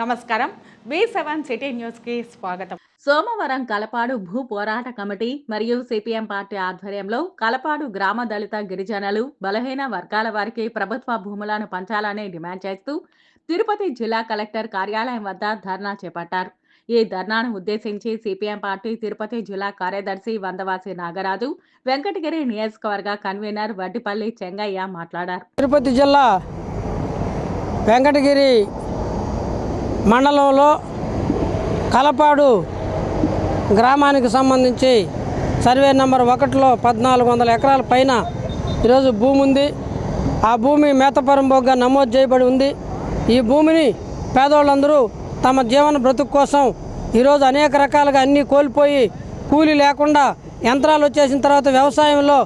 నమస్కారం. వి seven city న్యూస్కి స్వాగతం. సోమవారం కలపాడు భూ పోరాట కమిటీ మరియు సిపిఎం పార్టీ ఆధ్వర్యంలో కలపాడు గ్రామ దళిత గిరిజనులు బలహీన వర్గాల వారికి ప్రభుత్వ భూములను పంచాలని డిమాండ్ చేస్తూ తిరుపతి జిల్లా కలెక్టర్ కార్యాలయం వద్ద ధర్నా చేపట్టారు. ఈ ధర్నాను ఉద్దేశించి సిపిఎం పార్టీ తిరుపతి జిల్లా కార్యదర్శి వందవాసి నాగరాజు వెంకటగిరి నియోజకవర్గ కన్వీనర్ వడ్డిపల్లి చెంగయ్య మాట్లాడారు. తిరుపతి జిల్లా వెంకటగిరి మండలంలో కలపాడు గ్రామానికి సంబంధించి సర్వే నెంబర్ ఒకటిలో పద్నాలుగు వందల ఎకరాల పైన ఈరోజు భూమి ఉంది. ఆ భూమి మేతపరంభోగ్గా నమోదు చేయబడి ఉంది. ఈ భూమిని పేదవాళ్ళందరూ తమ జీవన బ్రతుకు కోసం ఈరోజు అనేక రకాలుగా అన్నీ కోల్పోయి కూలీ లేకుండా యంత్రాలు వచ్చేసిన తర్వాత వ్యవసాయంలో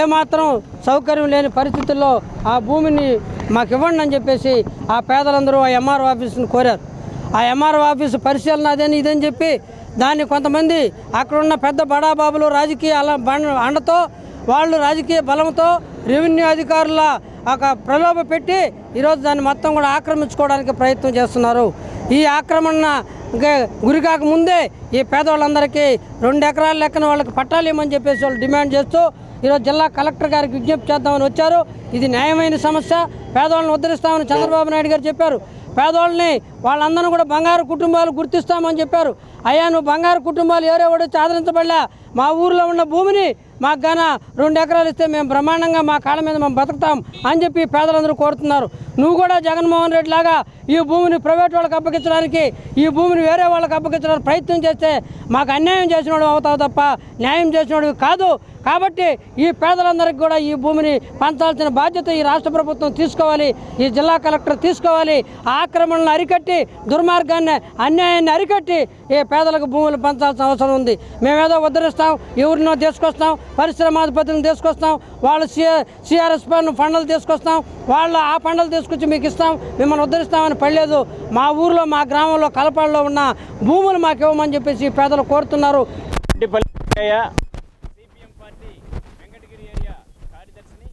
ఏమాత్రం సౌకర్యం లేని పరిస్థితుల్లో ఆ భూమిని మాకు ఇవ్వండి అని చెప్పేసి ఆ పేదలందరూ ఆ ఎంఆర్ఓ ఆఫీస్ని కోరారు. ఆ ఎంఆర్ఓ ఆఫీసు పరిశీలన అదని ఇదని చెప్పి దాన్ని కొంతమంది అక్కడున్న పెద్ద బడాబాబులు రాజకీయ అల బండ అండతో వాళ్ళు రాజకీయ బలంతో రెవెన్యూ అధికారుల ఒక ప్రలోభ పెట్టి ఈరోజు దాన్ని మొత్తం కూడా ఆక్రమించుకోవడానికి ప్రయత్నం చేస్తున్నారు. ఈ ఆక్రమణ గే- గురికాక ముందే ఈ పేదవాళ్ళందరికీ రెండు ఎకరాల లెక్కన వాళ్ళకి పట్టాలు ఇవ్వమని చెప్పేసి వాళ్ళు డిమాండ్ చేస్తూ ఈరోజు జిల్లా కలెక్టర్ గారికి విజ్ఞప్తి చేద్దామని వచ్చారు. ఇది న్యాయమైన సమస్య. పేదవాళ్ళని ఉద్ధరిస్తామని చంద్రబాబు నాయుడు గారు చెప్పారు. పేదోళ్ళని వాళ్ళందరూ కూడా బంగారు కుటుంబాలు గుర్తిస్తామని చెప్పారు. అయ్యా నువ్వు బంగారు కుటుంబాలు ఎవరెవడు వచ్చి ఆదరించబడలే మా ఊర్లో ఉన్న భూమిని మాకు గాన రెండు ఎకరాలు ఇస్తే మేము బ్రహ్మాండంగా మా కాళ్ళ మీద మేము బతుకుతాం అని చెప్పి పేదలందరూ కోరుతున్నారు. నువ్వు కూడా జగన్మోహన్ రెడ్డి లాగా ఈ భూమిని ప్రైవేట్ వాళ్ళకి అప్పగించడానికి ఈ భూమిని వేరే వాళ్ళకి అప్పగించడానికి ప్రయత్నం చేస్తే మాకు అన్యాయం చేసినోడు అవుతావు తప్ప న్యాయం చేసినోడు కాదు. కాబట్టి ఈ పేదలందరికీ కూడా ఈ భూమిని పంచాల్సిన బాధ్యత ఈ రాష్ట్ర ప్రభుత్వం తీసుకోవాలి ఈ జిల్లా కలెక్టర్ తీసుకోవాలి. ఆ ఆక్రమణను అరికట్టి దుర్మార్గాన్ని అన్యాయాన్ని అరికట్టి ఈ పేదలకు భూములు పంచాల్సిన అవసరం ఉంది. మేమేదో ఉద్ధరిస్తాం ఎవరినో తీసుకొస్తాం పరిశ్రమాధిపతులను తీసుకొస్తాం వాళ్ళ సిఆ సిఆర్ఎస్ ఫండ్లు తీసుకొస్తాం వాళ్ళు ఆ ఫండ్లు తీసుకొచ్చి మీకు ఇస్తాం మిమ్మల్ని ఉద్ధరిస్తామని పడలేదు. మా ఊర్లో మా గ్రామంలో కలపాడులో ఉన్న భూములు మాకు ఇవ్వమని చెప్పేసి పేదలు కోరుతున్నారు రెడ్డిపల్లి అయ్య, సిపిఎం పార్టీ వెంకటగిరి ఏరియా కార్యదర్శిని.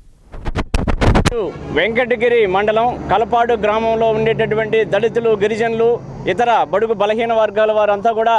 వెంకటగిరి మండలం కలపాడు గ్రామంలో ఉండేటటువంటి దళితులు గిరిజనులు ఇతర బడుగు బలహీన వర్గాల వారంతా కూడా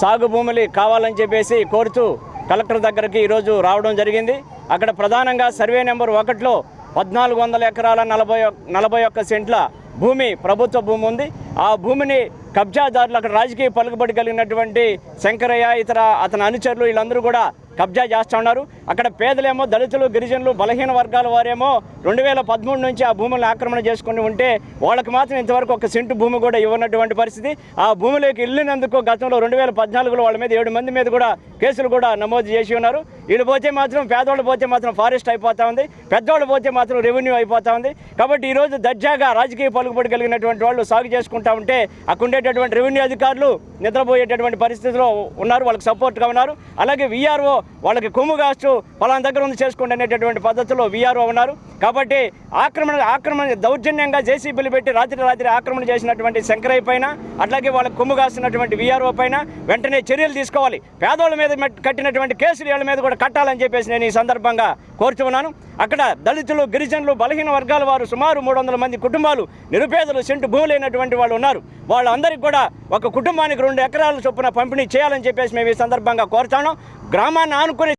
సాగు భూములు కావాలని చెప్పేసి కోరుతూ కలెక్టర్ దగ్గరికి ఈరోజు రావడం జరిగింది. అక్కడ ప్రధానంగా సర్వే నెంబర్ ఒకటిలో పద్నాలుగు వందల ఎకరాల నలభై నలభై ఒక్క సెంట్ల భూమి ప్రభుత్వ భూమి ఉంది. ఆ భూమిని కబ్జాదారులు అక్కడ రాజకీయ పలుకుబడి కలిగినటువంటి శంకరయ్య ఇతర అతని అనుచరులు వీళ్ళందరూ కూడా కబ్జా చేస్తూ ఉన్నారు. అక్కడ పేదలేమో దళితులు గిరిజనులు బలహీన వర్గాల వారేమో రెండు వేల పదమూడు నుంచి ఆ భూములను ఆక్రమణ చేసుకుని ఉంటే వాళ్ళకి మాత్రం ఇంతవరకు ఒక సెంటు భూమి కూడా ఇవ్వనటువంటి పరిస్థితి. ఆ భూమిలోకి వెళ్ళినందుకు గతంలో రెండు వేల పద్నాలుగులో వాళ్ళ మీద ఏడు మంది మీద కూడా కేసులు కూడా నమోదు చేసి ఉన్నారు. వీళ్ళు పోతే మాత్రం పేదవాళ్ళు పోతే మాత్రం ఫారెస్ట్ అయిపోతూ ఉంది. పెద్దవాళ్ళు పోతే మాత్రం రెవెన్యూ అయిపోతూ ఉంది. కాబట్టి ఈరోజు దర్జాగా రాజకీయ పలుకుబడి కలిగినటువంటి వాళ్ళు సాగు చేసుకుంటా ఉంటే అక్కడ ఉండేటటువంటి రెవెన్యూ అధికారులు నిద్రపోయేటటువంటి పరిస్థితిలో ఉన్నారు వాళ్ళకి సపోర్ట్గా ఉన్నారు. అలాగే వీఆర్ఓ వాళ్ళకి కొమ్ము కాస్తూ పలానా దగ్గర ఉంది చేసుకోండి అనేటటువంటి పద్ధతిలో వీఆర్ఓ ఉన్నారు. కాబట్టి ఆక్రమణ ఆక్రమణ దౌర్జన్యంగా జేసీబీలు పెట్టి రాత్రి రాత్రి ఆక్రమణ చేసినటువంటి శంకరయ్య పైన అట్లాగే వాళ్ళకి కొమ్ము కాస్తున్నటువంటి వీఆర్ఓ పైన వెంటనే చర్యలు తీసుకోవాలి. పేదోళ్ళ మీద కట్టినటువంటి కేసులు వీళ్ళ మీద కూడా కట్టాలని చెప్పేసి నేను ఈ సందర్భంగా కోరుతున్నాను అక్కడ దళితులు గిరిజనులు బలహీన వర్గాల వారు సుమారు మూడు వందల మంది కుటుంబాలు నిరుపేదలు సెంటు భూములైనటువంటి వాళ్ళు ఉన్నారు. వాళ్ళందరూ అందరికి కూడా ఒక కుటుంబానికి రెండు ఎకరాల చొప్పున పంపిణీ చేయాలని చెప్పేసి మేము ఈ సందర్భంగా కోరుతాను. గ్రామాన్ని ఆనుకుని